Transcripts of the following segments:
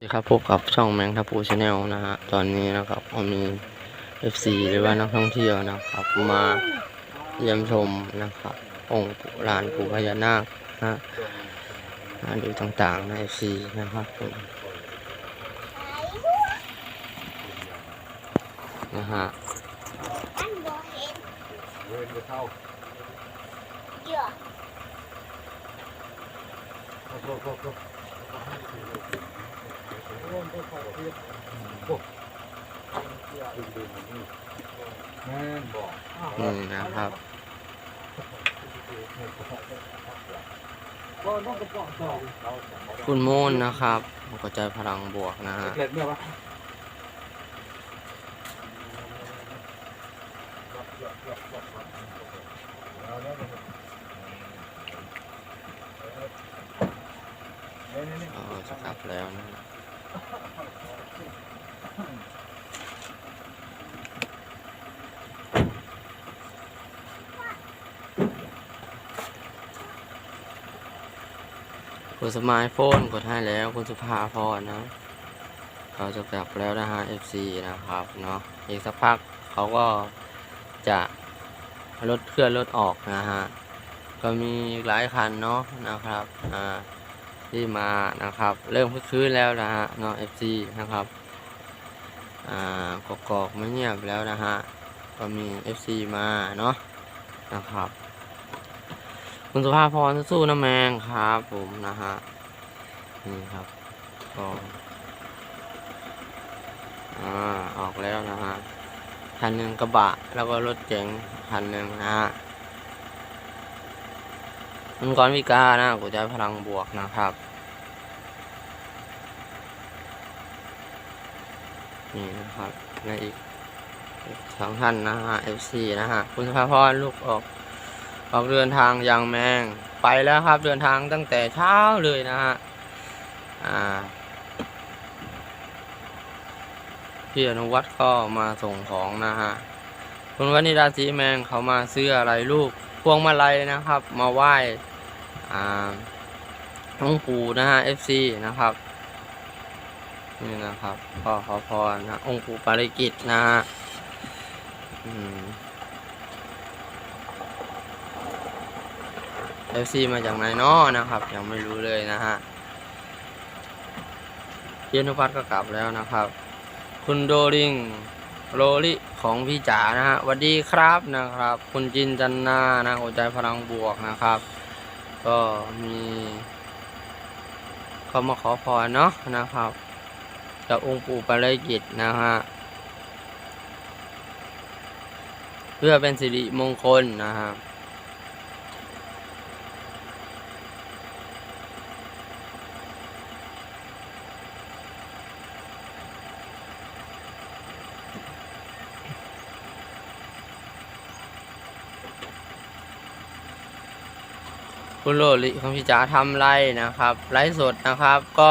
สวัสดีครับพบกับช่องแมงทัพูชาแนลนะฮะตอนนี้นะครับผมมี FC หรือว่านักท่องเที่ยวนะครับ มาเยี่ยมชมนะครับ องค์ปู่ลานปู่พญานาคนะฮะดูต่างๆใน FC นะครับผมนะฮะเนเดินไปเข้าเจือโอ้โหโอ้โหโอ้โหโอ้โหโอ้โหโอ้โหแม่นบอกนี่นะครับคุณโมนนะครับกระจายพลังบวกนะฮะเกล็ดเนี่ยวะอ๋อจะกลับแล้วนะ ฮะคุณสมายโฟนกดให้แล้วคุณสุภาพรนะ เขาจะกลับแล้วนะฮะ FC นะครับเนาะอีกสักพักเขาก็จะรถเคลื่อนรถออกนะฮะ ก็มีหลายคันเนาะนะครับอ่า ที่มานะครับ เริ่มคึกคืนแล้วนะฮะเนาะ FC นะครับอ่ากกอกไม่เงียบแล้วนะฮะก็มี FC มาเนาะนะครับ คุณสุภาพรสู้นะแมงครับผมนะฮะนี่ครับก็อ่าออกแล้วนะฮะคันหนึ่งกระบะแล้วก็รถเก๋งคันหนึ่งนะฮะ มันก่อนวิกานะ กูจะพลังบวกนะครับ นี่นะครับในอีกสองท่านนะฮะ FC นะฮะ คุณสภาพรลูกออก ออกเดินทางยังแมง ไปแล้วครับ เดินทางตั้งแต่เช้าเลยนะฮะ อ่า พี่อนุวัฒน์ก็มาส่งของนะฮะ คุณวันิดาสีแมงเขามาซื้ออะไรลูก พวงมาลัยนะครับ มาไหว้อ่าหลวงปู่นะฮะ FC นะครับนี่นะครับก็ขอพรนะองค์ปู่ปาริกิตนะฮะอืม FC มาจากไหนนาะนะครับ ยังไม่รู้เลยนะฮะพี่อนุวัฒน์ก็กลับแล้วนะครับ คุณโดริง โรลิของพี่จ๋านะฮะวัสดีครับนะครับ คุณจินจันนานะหัวใจพลังบวกนะครับ ก็มีเขามาขอพรเนาะนะครับจากองค์ปู่ปาริกิตนะฮะเพื่อเป็นสิริมงคลนะฮะ คุณโรลิของพี่จ๋าทำไรนะครับ ไลฟ์สดนะครับ ก็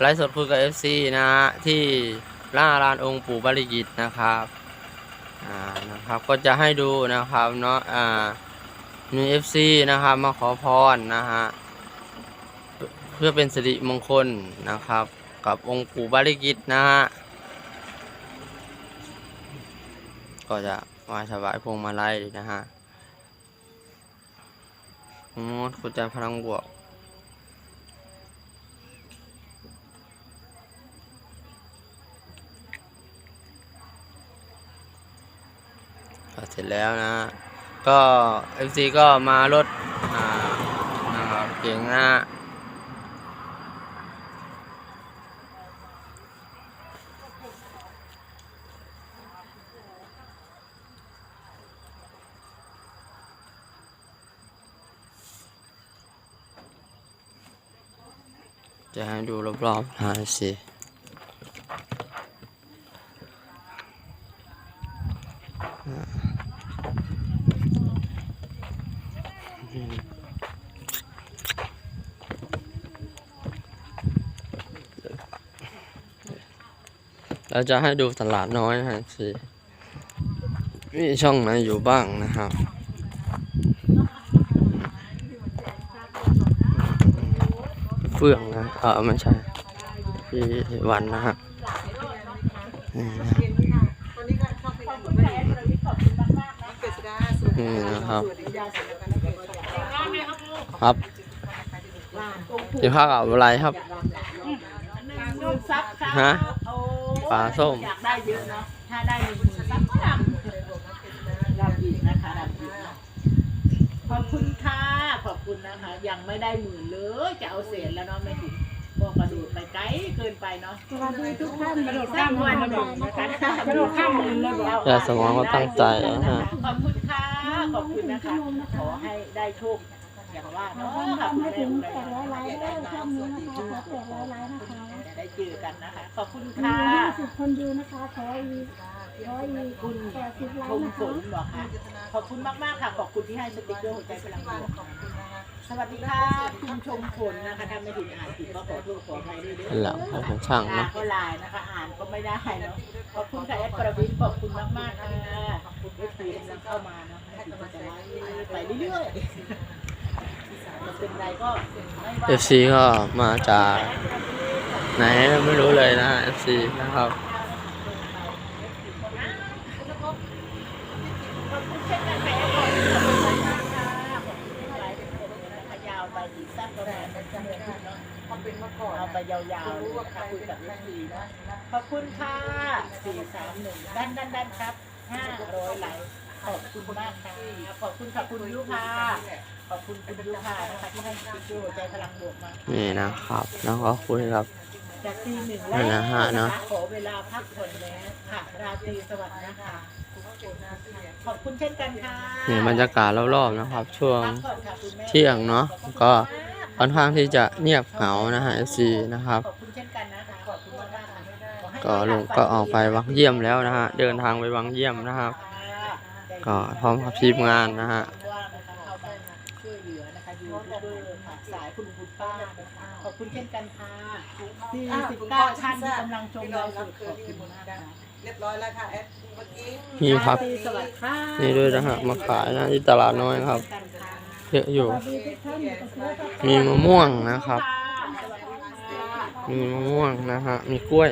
ไลฟ์สดคุยกับ FC นะฮะที่ล่าลานองค์ปู่บริกิตนะครับอ่านะครับก็จะให้ดูนะครับเนาะอ่ามี FC นะครับมาขอพรนะฮะเพื่อเป็นสิริมงคลนะครับ กับองค์ปู่บริกิตนะฮะก็จะมาถวายพวงมาลัยนะฮะ โอ้คุณจะพลังบวกก็เสร็จแล้วนะ ก็ FC ก็มาลดอ่าเก่งนะ จะให้ดูรอบๆหาสิเราจะให้ดูตลาดน้อยนะสิมีช่องไหนอยู่บ้างนะครับ เฟื่องนะเออไม่ใช่พี่วันนะฮะนี่นะตอนนี้ก็ชอครับครับกินข้ากับอะไรครับฮะโอ้ปลาส้มถ้าได้ขอบคุณค่ะขอบ คุณนะคะ ยังไม่ได้หมื่นเลยจะเอาเศษแล้วเนาะไม่ถึงพวกกระโดดไปไกลเกินไปเนาะสวัสดีทุกท่านกระโดดข้ามวันกระโดดนะคะกระโดดข้ามหมื่นเลยยายสมองก็ตั้งใจนะฮะขอบคุณค่ะขอบคุณนะคะ ขอให้ได้โชคอย่างว่าเนาะค่ะคุณแม่คุณแม่ได้ได้มาสวัสดีทุกคนแปดร้อยไลค์นะคะจะได้เจอกันนะคะ ขอบคุณมีค่ะห้าสิบคนดูนะคะขออีกร้อยอีกคุณแปดสิบไลชมค์นะฝคะนบอกค่ะขอบคุณมากมากๆค่ะขอบคุณที่ให้สติ๊กเกอร์หัวใจพลังบวก สวัสดีค่ะคุณชมฝนนะคะถ้าไม่ถึงอ่านผิดก็ขอโทษขออภัยด้วยเด้เป็นหลังของช่างอ่าเนาะนก็ไลน์นะคะอ่านก็ไม่ได้เนาะขอบคุณค่ะแอดประวิทย์ขอบคุณมากมากๆค่ะเอฟซีกำลังเข้ามาเนาะให้ติดตามไปเรื่อยๆจะเป็นไรก็ไม่ว่าเอฟซีก็มาจากไหนไม่รู้เลยนะเอฟซีนะครับ เนาะเขาเป็นมาก่อนเอาไปยาวๆเลยนะคะคุยกับลูกทีนะขอบคุณค่ะสี่สามหนึ่งด้านด้านด้านครับห้าร้อยไลค์ขอบคุณมากค่ะขอบคุณค่ะคุณยุค่ะขอบคุณคุณยุค่ะนะคะที่ให้สติ๊กเกอร์หัวใจพลังบวกมานี่นะครับแล้วก็คุยกับจากตีหนึ่งนั่นนะฮะเนอะขอเวลาพักผ่อนแล้วค่ะราตรีสวัสดิ์นะคะขอบคุณเช่นกันค่ะนี่บรรยากาศรอบๆนะครับ ช่วงพักผ่อนค่ะคุณแม่เที่ยงเนาะก็ ค่อนข้างที่จะเงียบเหงานะฮะเอฟซีนะครับขอบคุณเช่นกันนะคะขอบคุณมากๆค่ะขอให้ก็ลุงก็ออกไปวังเยี่ยมแล้วนะฮะ เดินทางไปวังเยี่ยมนะครับ ก็พร้อมกับทีมงานนะฮะว่านะคะเข้าไปช่วยเหลือนะคะยูทูบเบอร์ค่ะสายคุณคุณป้านะคะขอบคุณเช่นกันค่ะที่สิบเก้าท่านที่กำลังชมเราสุดขอบคุณมากค่ะเรียบร้อยแล้วค่ะแอดเมื่อกี้มีครับสวัสดีค่ะนี่ด้วยนะฮะมาขายนะที่ตลาดน้อยครับกันค่ะ เยอะอยู่สวัสดีทุกท่านอยู่กับเพื่อนกับมีมะม่วงนะครับสวัสดีค่ะมีมะม่วงนะฮะ มีกล้วย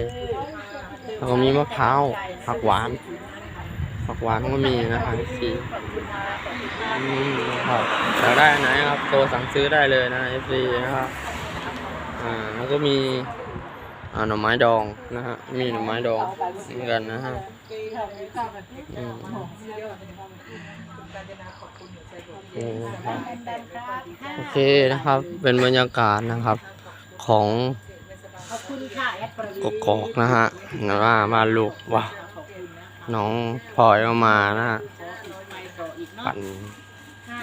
แล้วก็มีมะพร้าว ผักหวาน ผักหวานก็มีนะครับสีอืมนะครับอยากได้อันไหนครับ โทรสั่งซื้อได้เลยนะเอฟซีนะครับ อ่า แล้วก็มีอ่าหน่อไม้ดองนะฮะ มีหน่อไม้ดองเหมือนกันนะฮะอืมนี่นะครับ โอเคนะครับ เป็นบรรยากาศนะครับของขอบคุณค่ะแอดประวีกกอกนะฮะนะว่ามาลูกว้าวขอบคุณนะน้องพลอยก็มานะฮะขออีกไปต่ออีกเนาะปั่น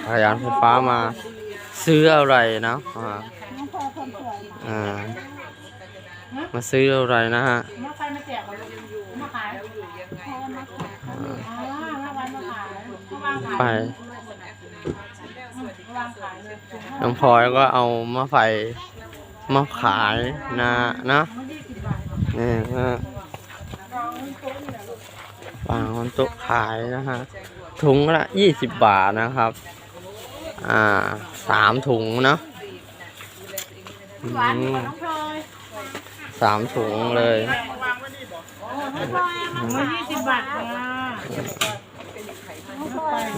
จักรยานไฟฟ้ามาซื้ออะไรนะอ่าน้องพลอยคนสวยอ่ามาซื้ออะไรนะฮะเมื่อไฟมาแจกเรายังอยู่มาขายพลอยมาขายอ๋อเมื่อวันมาขายเมื่อวานขายไปเมื่อวา นขายเลยน้องพลอยก็เอามาไฟมาขายนะนะมันยี่สิบบาทนี่นะฮะวางบนโต๊ะขายนะฮะถุงละยี่สิบบาทนะครับ อ่าสามถุงเนาะอืหวานมกว่าน้องพลอยสามถุงเลยมันยี่สิบบาทค่ะ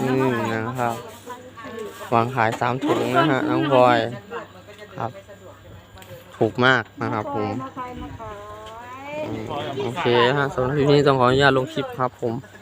อืมนะครับ วางขายสามถุงนะฮะน้องพลอยครับ ถูกมากนะครับผมมาขายมาขายอืมโอเคนะฮะสำหรับคลิปนี้ต้องขออนุญาตลงคลิปครับผมข